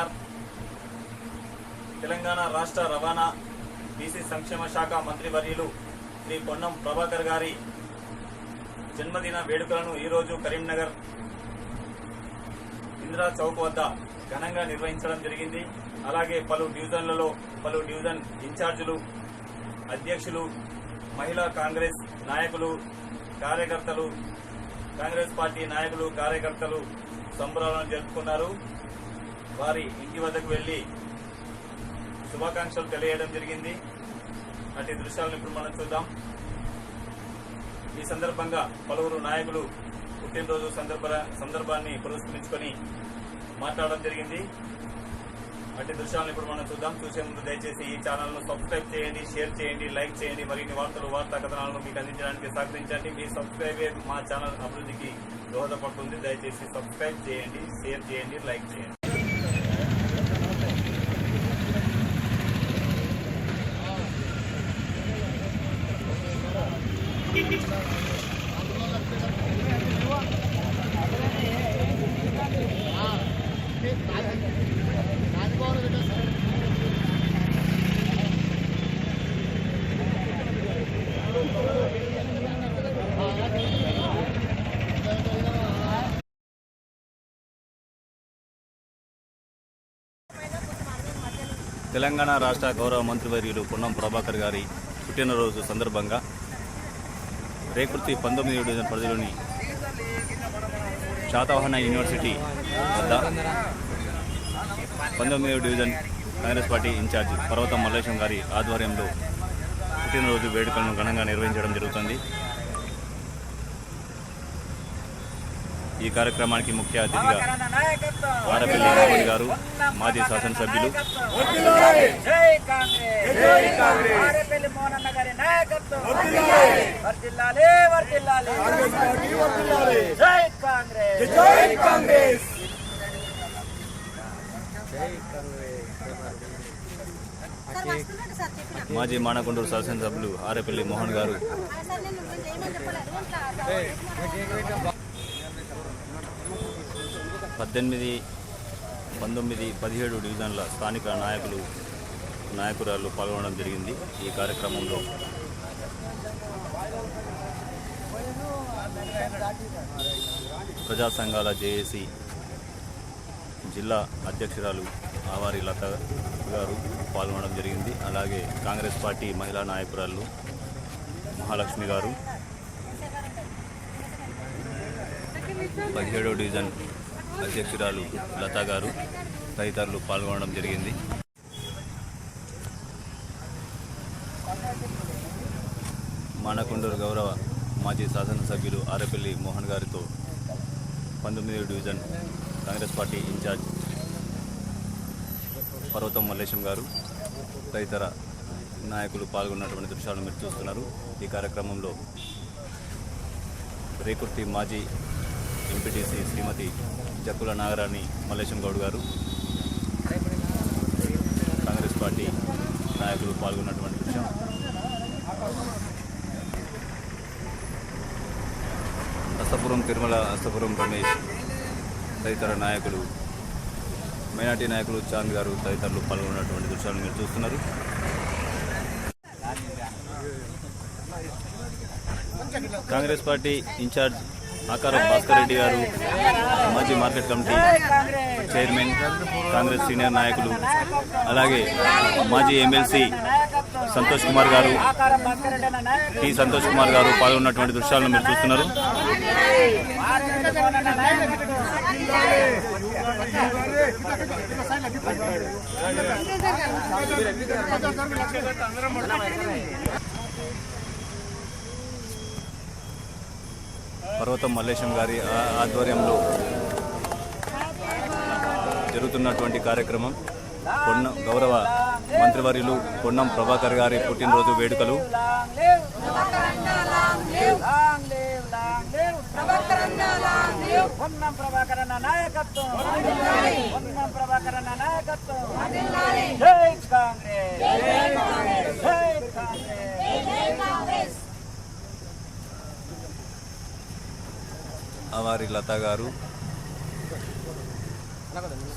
మీరు తెలంగాణ రాష్ట్ర రవాణా బీసీ సంక్షేమ శాఖ మంత్రివర్యులు శ్రీ పొన్నం ప్రభాకర్ గారి జన్మదిన వేడుకలను ఈరోజు కరీంనగర్ ఇందిరా చౌక్ వద్ద ఘనంగా నిర్వహించడం జరిగింది. అలాగే పలు డివిజన్లలో పలు డివిజన్ ఇన్ఛార్జీలు అధ్యక్షులు మహిళా కాంగ్రెస్ నాయకులు కార్యకర్తలు కాంగ్రెస్ పార్టీ నాయకులు కార్యకర్తలు సంబరాలను జరుపుకున్నారు. వారి ఇంటి వద్దకు వెళ్ళి శుభాకాంక్షలు తెలియడం జరిగింది. అటు దృశ్యాలను ఇప్పుడు మనం చూద్దాం. ఈ సందర్భంగా పలువురు నాయకులు పుట్టినరోజు సందర్భ సందర్భాన్ని పురస్కరించుకొని మాట్లాడడం జరిగింది. అటు దృశ్యాలను ఇప్పుడు మనం చూద్దాం. చూసే ముందు దయచేసి ఈ ఛానల్ను సబ్స్క్రైబ్ చేయండి షేర్ చేయండి లైక్ చేయండి. మరిన్ని వార్తలు వార్తా కథనాలను మీకు అందించడానికి సహకరించండి. మీ సబ్స్క్రైబే మా ఛానల్ అభివృద్ధికి దోహదపడుతుంది. దయచేసి సబ్స్క్రైబ్ చేయండి షేర్ చేయండి లైక్ చేయండి. తెలంగాణ రాష్ట్ర గౌరవ మంత్రివర్యులు పొన్నం ప్రభాకర్ గారి పుట్టినరోజు సందర్భంగా రేకుర్తి పంతొమ్మిది డివిజన్ పరిధిలోని శాతవాహన యూనివర్సిటీ వద్ద పంతొమ్మిదవ డివిజన్ కాంగ్రెస్ పార్టీ ఇన్ఛార్జ్ పర్వతం మల్లేశం గారి ఆధ్వర్యంలో పుట్టినరోజు వేడుకలను ఘనంగా నిర్వహించడం జరుగుతుంది. ఈ కార్యక్రమానికి ముఖ్య అతిథిగా ఆరపల్లి రామణి గారు మాజీ శాసనసభ్యులు. మాజీ మానకొండూరు శాసనసభ్యులు ఆరేపల్లి మోహన్ గారు. పద్దెనిమిది పంతొమ్మిది పదిహేడు డివిజన్ల స్థానిక నాయకులు నాయకురాలు పాల్గొనడం జరిగింది ఈ కార్యక్రమంలో. ప్రజా సంఘాల జేఏసీ జిల్లా అధ్యక్షురాలు ఆవారి లత గారు పాల్గొనడం జరిగింది. అలాగే కాంగ్రెస్ పార్టీ మహిళా నాయకురాలు మహాలక్ష్మి గారు. పదిహేడో డివిజన్ అధ్యక్షురాలు లతా గారు తదితరులు పాల్గొనడం జరిగింది. మానకొండూరు గౌరవ మాజీ శాసనసభ్యులు ఆరపల్లి మోహన్ గారితో పంతొమ్మిదవ డివిజన్ కాంగ్రెస్ పార్టీ ఇన్ఛార్జ్ పర్వతం మల్లేశం గారు తదితర నాయకులు పాల్గొన్నటువంటి దృశ్యాలను మీరు చూస్తున్నారు. ఈ కార్యక్రమంలో రేకుర్తి మాజీ ఎంపీటీసీ శ్రీమతి జక్కుల నాగరాణి మల్లేశం గౌడ్ గారు. కాంగ్రెస్ పార్టీ నాయకులు పాల్గొన్నటువంటి విషయం. అస్తపురం తిరుమల అస్తపురం రమేష్ తదితర నాయకులు మైనార్టీ నాయకులు చాంద్ గారు తదితరులు పాల్గొన్నటువంటి దృశ్యాలను మీరు చూస్తున్నారు. కాంగ్రెస్ పార్టీ ఇన్ఛార్జ్ ఆకారం భాస్కర్ రెడ్డి గారు మాజీ market committee chairman Congress senior నాయకులు అలాగే మాజీ ఎమ్మెల్సీ సంతోష్ కుమార్ గారు. టి సంతోష్ కుమార్ గారు పాల్గొన్నటువంటి దృశ్యాలను మీరు చూస్తున్నారు మోహనన్న నాయకత్వం పర్వతం మల్లేశం గారి ఆధ్వర్యంలో జరుగుతున్నటువంటి కార్యక్రమం. పొన్న గౌరవ మంత్రివర్యులు పొన్నం ప్రభాకర్ గారి పుట్టినరోజు వేడుకలు. పొన్నం ప్రభాకర్ అన్న నాయకత్వం పొన్నం ప్రభాకర్ అన్న నాయకత్వం జై కాంగ్రెస్ జై కాంగ్రెస్. అవారి లత గారు.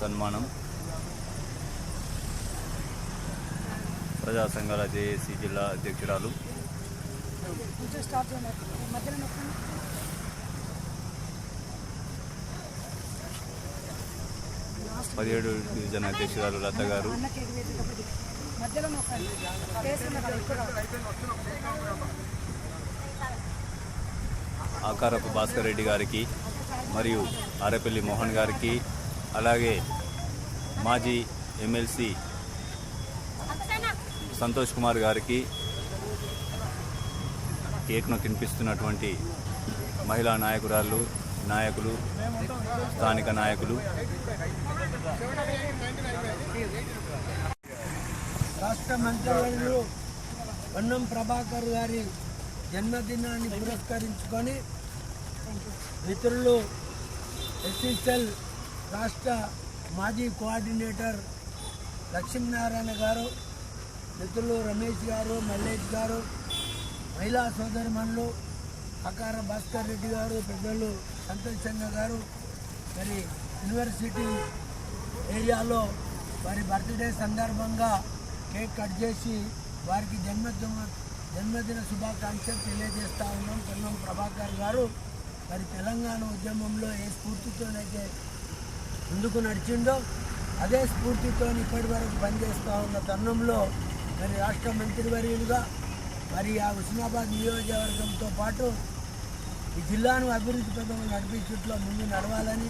సన్మానం. ప్రజా సంఘాల జేఏసీ జిల్లా అధ్యక్షురాలు. పదిహేడు డివిజన్ అధ్యక్షురాలు లత గారు. మధ్యలో నొక్కండి వేసుకున్న కాడ ఇక్కడ ఆకారపు భాస్కర్ రెడ్డి గారికి మరియు ఆరేపల్లి మోహన్ గారికి అలాగే మాజీ ఎమ్మెల్సీ సంతోష్ కుమార్ గారికి కేక్ను తినిపిస్తున్నటువంటి మహిళా నాయకురాళ్ళు నాయకులు స్థానిక నాయకులు. రాష్ట్ర మంత్రివర్యులు పొన్నం ప్రభాకర్ గారి జన్మదినాన్ని పురస్కరించుకొని మిత్రులు ఎస్సీసెల్ రాష్ట్ర మాజీ కోఆర్డినేటర్ లక్ష్మీనారాయణ గారు మిత్రులు రమేష్ గారు మల్లేష్ గారు మహిళా సోదరిమణులు అకార భాస్కర్ రెడ్డి గారు పెద్దలు సంతోష్ చంద్ర గారు. మరి యూనివర్సిటీ ఏరియాలో వారి బర్త్డే సందర్భంగా కేక్ కట్ చేసి వారికి జన్మదిన జన్మదిన శుభాకాంక్షలు తెలియజేస్తా ఉన్నాం. పొన్నం ప్రభాకర్ గారు మరి తెలంగాణ ఉద్యమంలో ఏ స్ఫూర్తితోనైతే ముందుకు నడిచిందో అదే స్ఫూర్తితో ఇప్పటి వరకు పనిచేస్తూ ఉన్న తరుణంలో మరి రాష్ట్ర మంత్రివర్యులుగా మరి ఆ హుస్నాబాద్ నియోజకవర్గంతో పాటు ఈ జిల్లాను అభివృద్ధి పథకం నడిపించట్లో ముందు నడవాలని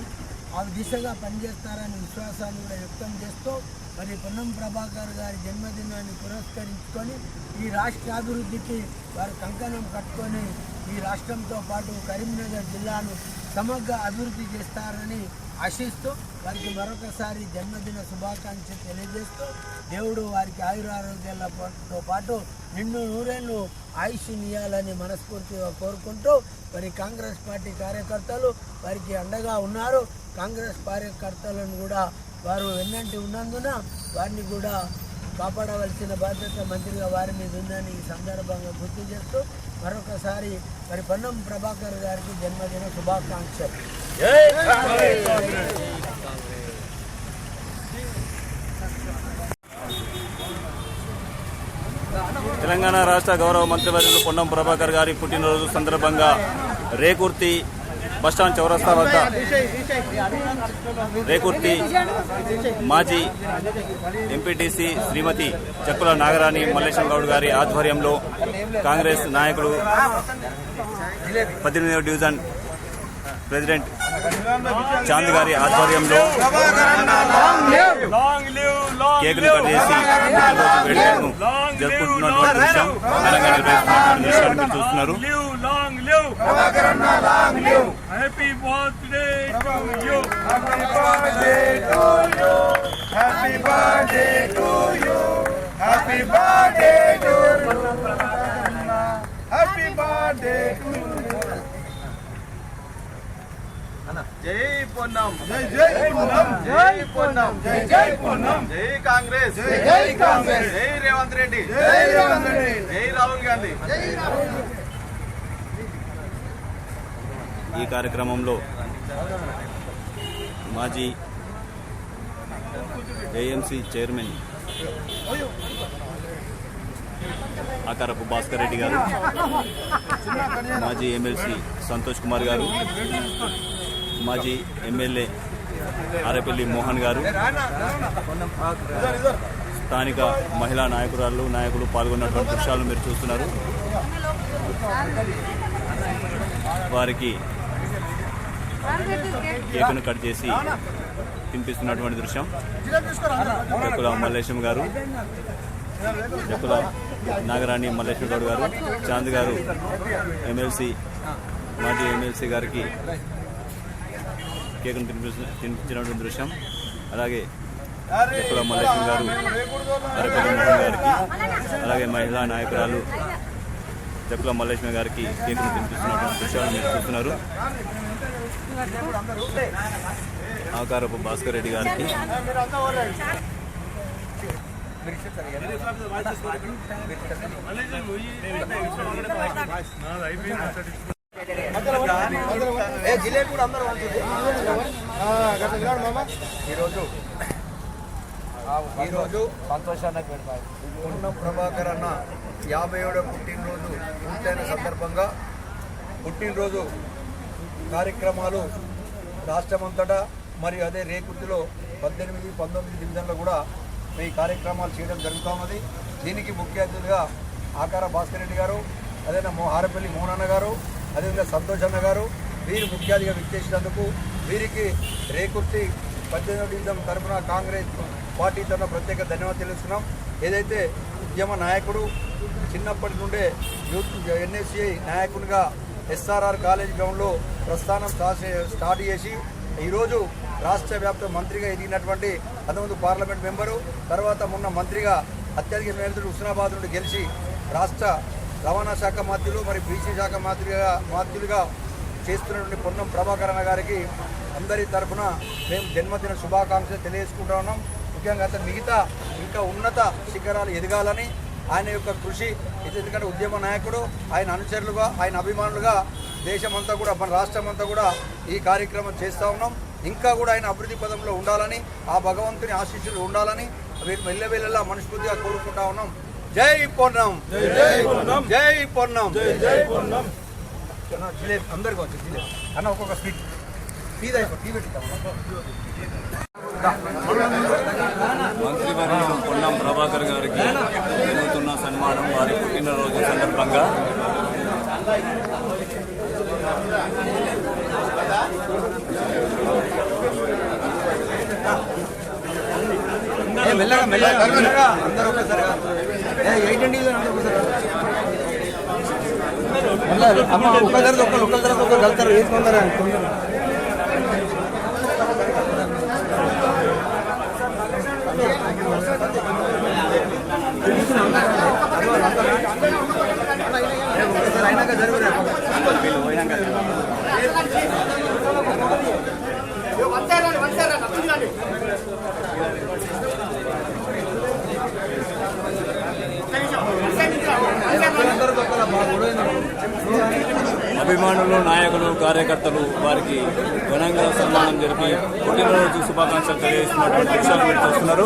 ఆ దిశగా పనిచేస్తారని విశ్వాసాన్ని కూడా వ్యక్తం చేస్తూ మరి పొన్నం ప్రభాకర్ గారి జన్మదినాన్ని పురస్కరించుకొని ఈ రాష్ట్ర అభివృద్ధికి వారు కంకణం కట్టుకొని ఈ రాష్ట్రంతో పాటు కరీంనగర్ జిల్లాను సమగ్ర అభివృద్ధి చేస్తారని ఆశిస్తూ వారికి మరొకసారి జన్మదిన శుభాకాంక్షలు తెలియజేస్తూ దేవుడు వారికి ఆయురారోగ్యాలతో పాటు నిన్ను నూరేళ్ళు ఆయుష్ ఇవ్వాలని మనస్ఫూర్తిగా కోరుకుంటూ మరి కాంగ్రెస్ పార్టీ కార్యకర్తలు వారికి అండగా ఉన్నారు. కాంగ్రెస్ కార్యకర్తలను కూడా వారు వెన్నంటి ఉన్నందున వారిని కూడా కాపాడవలసిన బాధ్యత మంత్రిగా వారి మీద ఉందని ఈ సందర్భంగా గుర్తు చేస్తూ మరొకసారి మరి పొన్నం ప్రభాకర్ గారికి జన్మదిన శుభాకాంక్షలు. తెలంగాణ రాష్ట్ర గౌరవ మంత్రివర్యులు పొన్నం ప్రభాకర్ గారి పుట్టినరోజు సందర్భంగా రేకుర్తి బస్టాండ్ చౌరస్తా వద్ద రేకుర్తి మాజీ ఎంపీటీసీ శ్రీమతి చెక్కుల నాగరాణి మల్లేశం గౌడ్ గారి ఆధ్వర్యంలో కాంగ్రెస్ నాయకులు పద్దెనిమిదవ డివిజన్ ప్రెసిడెంట్ చాంద్ గారి ఆధ్వర్యంలో కేకులు కట్ చేసి పుట్టినరోజు వేడుకలను జరుపుకుంటున్నటువంటి విషయం ఘనంగా నిర్వహిస్తున్నటువంటి విషయాన్ని మీరు చూస్తున్నారు long live happy birthday to you happy birthday to you happy birthday to you happy birthday to you happy birthday జై పొన్నం. జై జై పొన్నం. జై పొన్నం. జై జై పొన్నం. జై కాంగ్రెస్. జై జై కాంగ్రెస్. జై రేవంత్ రెడ్డి. జై రేవంత్ రెడ్డి. జై రాహుల్ గాంధీ. ఈ కార్యక్రమంలో మాజీ ఏఎంసీ చైర్మన్ ఆకారపు భాస్కర్ రెడ్డి గారు మాజీ ఎమ్మెల్సీ సంతోష్ కుమార్ గారు మాజీ ఎమ్మెల్యే ఆరేపల్లి మోహన్ గారు స్థానిక మహిళా నాయకురాలు నాయకులు పాల్గొన్నటువంటి దృశ్యాలు మీరు చూస్తున్నారు. వారికి కేకును కట్ చేసి తినిపిస్తున్నటువంటి దృశ్యం. చెక్కుల మల్లేశం గారు చెక్కుల నాగరాణి మల్లేశ్వర గౌడ్ గారు చాంద్ గారు ఎమ్మెల్సీ మాజీ ఎమ్మెల్సీ గారికి కేకును తినిపిస్తు తినిపించినటువంటి దృశ్యం అలాగే చెక్కుల మల్లేశం గారు గారికి అలాగే మహిళా నాయకురాలు చెక్కుల మల్లేశ్వర గారికి కేకును తినిపిస్తున్నటువంటి దృశ్యాలు మీరు చూస్తున్నారు ఆకారపు భాస్కర్ రెడ్డి గారికి ఈరోజు ఈరోజు పూర్ణం ప్రభాకర్ అన్న యాభై ఏడవ పుట్టినరోజు పూర్తయిన సందర్భంగా పుట్టినరోజు కార్యక్రమాలు రాష్ట్రమంతటా మరియు అదే రేకుర్తిలో పద్దెనిమిది పంతొమ్మిది డివిజన్లో కూడా ఈ కార్యక్రమాలు చేయడం జరుగుతూ ఉన్నది. దీనికి ముఖ్య అతిథిగా ఆకార భాస్కర్ రెడ్డి గారు అదేనా మో హారపల్లి మోహనన్న గారు అదేవిధంగా సంతోష్ అన్న గారు వీరు ముఖ్య అతిథిగా విచ్చేసినందుకు వీరికి రేకుర్తి పద్దెనిమిది డివిజన్ తరఫున కాంగ్రెస్ పార్టీ తరఫున ప్రత్యేక ధన్యవాదాలు తెలుస్తున్నాం ఏదైతే ఉద్యమ నాయకుడు చిన్నప్పటి నుండే యూత్ ఎన్ఎస్సిఐ నాయకునిగా ఎస్ఆర్ఆర్ కాలేజ్ గ్రౌండ్లో ప్రస్థానం స్టార్ట్ చేసి ఈరోజు రాష్ట్ర వ్యాప్త మంత్రిగా ఎదిగినటువంటి అంతకుముందు పార్లమెంట్ మెంబరు తర్వాత మొన్న మంత్రిగా అత్యధిక మేలుతుడు హుస్నాబాద్ నుండి గెలిచి రాష్ట్ర రవాణా శాఖ మంత్రులు మరి బీసీ శాఖ మంత్రిగా మంత్రులుగా చేస్తున్నటువంటి పొన్నం ప్రభాకరణ గారికి అందరి తరఫున మేము జన్మదిన శుభాకాంక్షలు తెలియజేసుకుంటా ఉన్నాం. ముఖ్యంగా అతను మిగతా ఇంకా ఉన్నత శిఖరాలు ఎదగాలని ఆయన యొక్క కృషి ఇది ఎందుకంటే ఉద్యమ నాయకుడు ఆయన అనుచరులుగా ఆయన అభిమానులుగా దేశమంతా కూడా మన రాష్ట్రం అంతా కూడా ఈ కార్యక్రమం చేస్తూ ఉన్నాం. ఇంకా కూడా ఆయన అభివృద్ధి పదంలో ఉండాలని ఆ భగవంతుని ఆశీస్సులు ఉండాలని వీరు మెల్లవెల్లలా మనస్ఫూర్తిగా కోరుకుంటా ఉన్నాం. జై పొన్నం జై పొన్నం జిలేబీ అందరికీ వచ్చి జిలేబీ. అన్న ఒక్కొక్క స్వీట్. టీ అయిపో టీ పెట్టుకుంటాం మంత్రివర్యులు పొన్నం ప్రభాకర్ గారికి జరుగుతున్న సన్మానం వారి పుట్టినరోజు సందర్భంగా అమ్మ ఒక్కసారి ఒక్కరు ఒక్కరి తర్వాత ఒకరు కలుతారు వేసుకుంటారా? అయినాక జరుగుతుంది అభిమానులు నాయకులు కార్యకర్తలు వారికి ఘనంగా సన్మానం జరిపి పుట్టినరోజు శుభాకాంక్షలు తెలియజేస్తున్నటువంటి విషయాలు మీరు చూస్తున్నారు.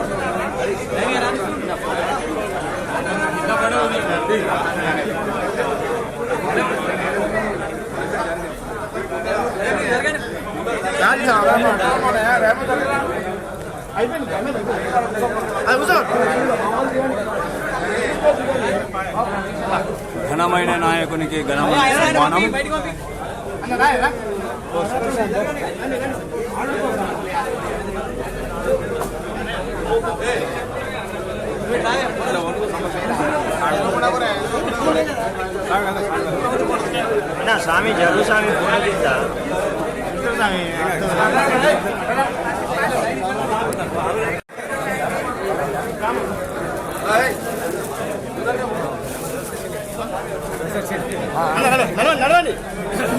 నాయకునికి ఘనమైన సన్మానం స్వామి జరుగు స్వామి ఫోన్ తీస్తా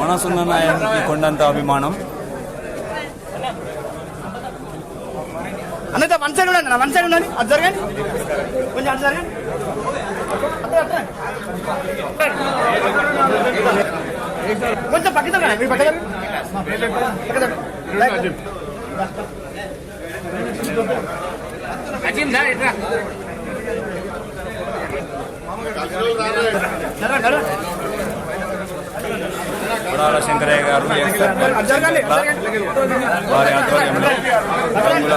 మనసున్న నాయకునికి కొండంత అభిమానం. అన్నయ్య వన్ సైడ్ ఉండండి వన్ సైడ్ ఉండండి. అది జరగండి. కొంచెం అది జరగండి. కొంచెం పక్కన. మీరు. పక్కన జరగండి. శంకరయ్య గారు వారి ఆధ్వర్యంలో రంగుల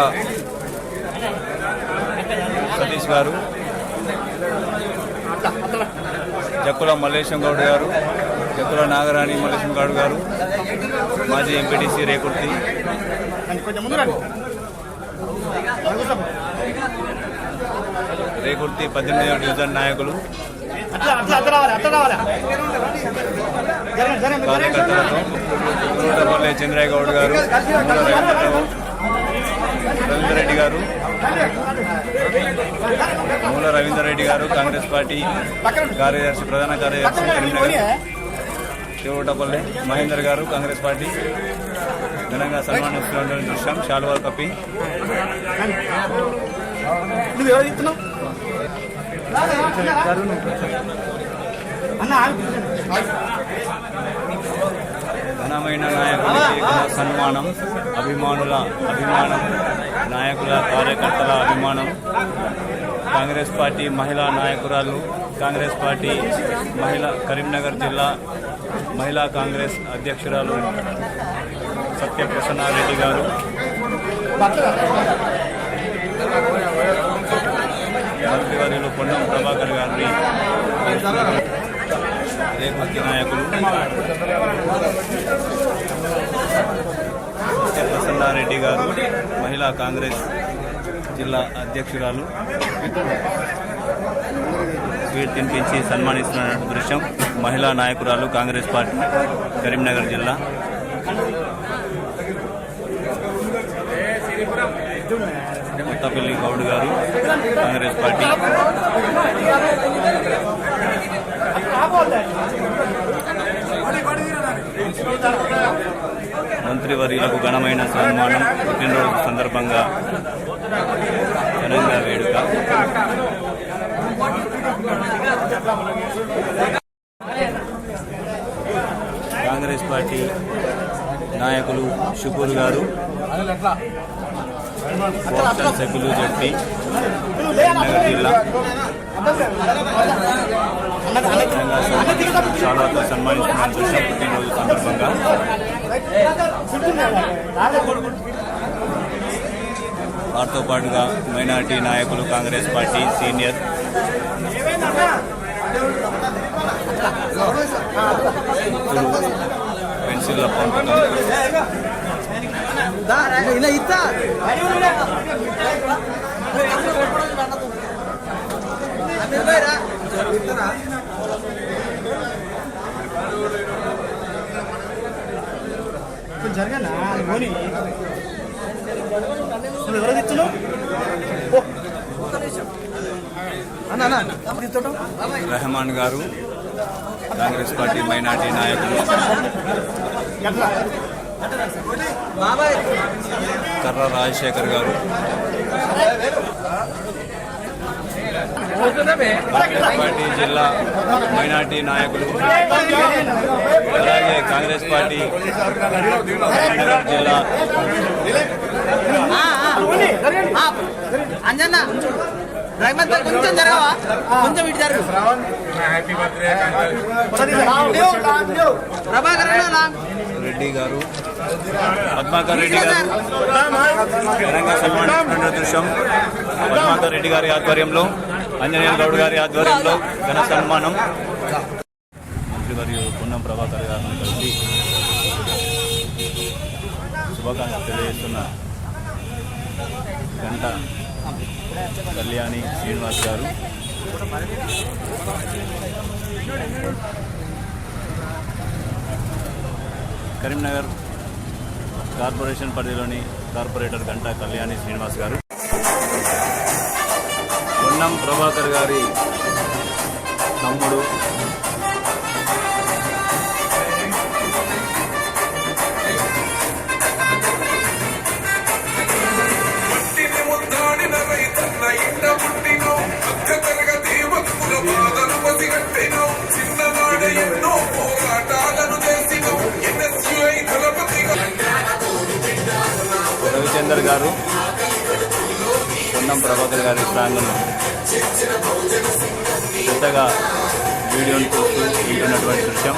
సతీష్ గారు జక్కుల మల్లేశం గౌడ్ గారు జక్కుల నాగరాణి మల్లేశం గౌడ్ గారు మాజీ ఎంపీటీసీ రేకుర్తి రేకుర్తి పద్దెనిమిదవ డివిజన్ నాయకులు అట్లా అట్లా అట్లా రావాలి అట్లా రావాలి చంద్రయ్య గౌడ్ గారు మూల రవీందర్ రెడ్డి గారు మూల రవీందర్ రెడ్డి గారు కాంగ్రెస్ పార్టీ కార్యదర్శి ప్రధాన కార్యదర్శి కరీంనగర్ మహేందర్ గారు కాంగ్రెస్ పార్టీ ఘనంగా సన్మానిస్తున్న దృశ్యం శాలువాలు కప్పి నువ్వు ఎవరు ఘనమైన నాయకులకి ఘన సన్మానం అభిమానుల అభిమానం నాయకుల కార్యకర్తల అభిమానం కాంగ్రెస్ పార్టీ మహిళా నాయకురాలు కాంగ్రెస్ పార్టీ మహిళా కరీంనగర్ జిల్లా మహిళా కాంగ్రెస్ అధ్యక్షురాలు సత్యప్రసన్నారెడ్డి గారు. మంత్రివర్యులు పొన్నం ప్రభాకర్ గారిని రేపటి నాయకులు? ప్రసన్నారెడ్డి గారు మహిళా కాంగ్రెస్ జిల్లా అధ్యక్షురాలు. స్వీట్ తినిపించి సన్మానిస్తున్న దృశ్యం మహిళా నాయకురాలు కాంగ్రెస్ పార్టీ కరీంనగర్ జిల్లా. కొత్తపల్లి గౌడ్ గారు కాంగ్రెస్ పార్టీ. మంత్రివర్యులకు ఘనమైన సన్మానం పుట్టినరోజు సందర్భంగా ఘనంగా వేడుక. కాంగ్రెస్ పార్టీ నాయకులు షుకూర్ గారు. కోస్టల్ సభ్యులు చెప్పి జిల్లా చాలా సన్మానిస్తున్నారు. పుట్టినరోజు సందర్భంగా. వారితో పాటుగా మైనార్టీ నాయకులు కాంగ్రెస్ పార్టీ సీనియర్. పెన్సిల్ల పంపకం. ఇలా ఇస్తా జరగనా పోనీ నువ్వు ఎవరు ఇస్తున్నావు అన్న అన్న అప్పుడు ఇచ్చటం రెహమాన్ గారు కాంగ్రెస్ పార్టీ మైనార్టీ నాయకులు కర్ర రాజశేఖర్ గారు. పార్టీ జిల్లా మైనార్టీ నాయకులు అలాగే కాంగ్రెస్ పార్టీ జిల్లా అంజన్న కొంచెం జరగవా? కొంచెం ఇటు జరుగు. ప్రభాకర్ రెడ్డి గారు పద్మాకర్ రెడ్డి గారు ఘనంగా సన్మానించిన దృశ్యం. పద్మాకర్ రెడ్డి గారి ఆధ్వర్యంలో ఆంజనేయ గౌడ్ గారి ఆధ్వర్యంలో ఘన సన్మానం. మంత్రి మంత్రివర్యులు పున్నం ప్రభాకర్ గారిని కలిసి శుభాకాంక్షలు తెలియజేస్తున్న గంట కళ్యాణి శ్రీనివాస్ గారు. కరీంనగర్ కార్పొరేషన్ పరిధిలోని కార్పొరేటర్ గంటా కళ్యాణి శ్రీనివాస్ గారు. పొన్నం ప్రభాకర్ గారి తమ్ముడు గారు పొన్నం ప్రభాకర్ గారి ప్రాంగణం శ్రద్ధగా వీడియోని చూస్తూ వింటున్నటువంటి దృశ్యం.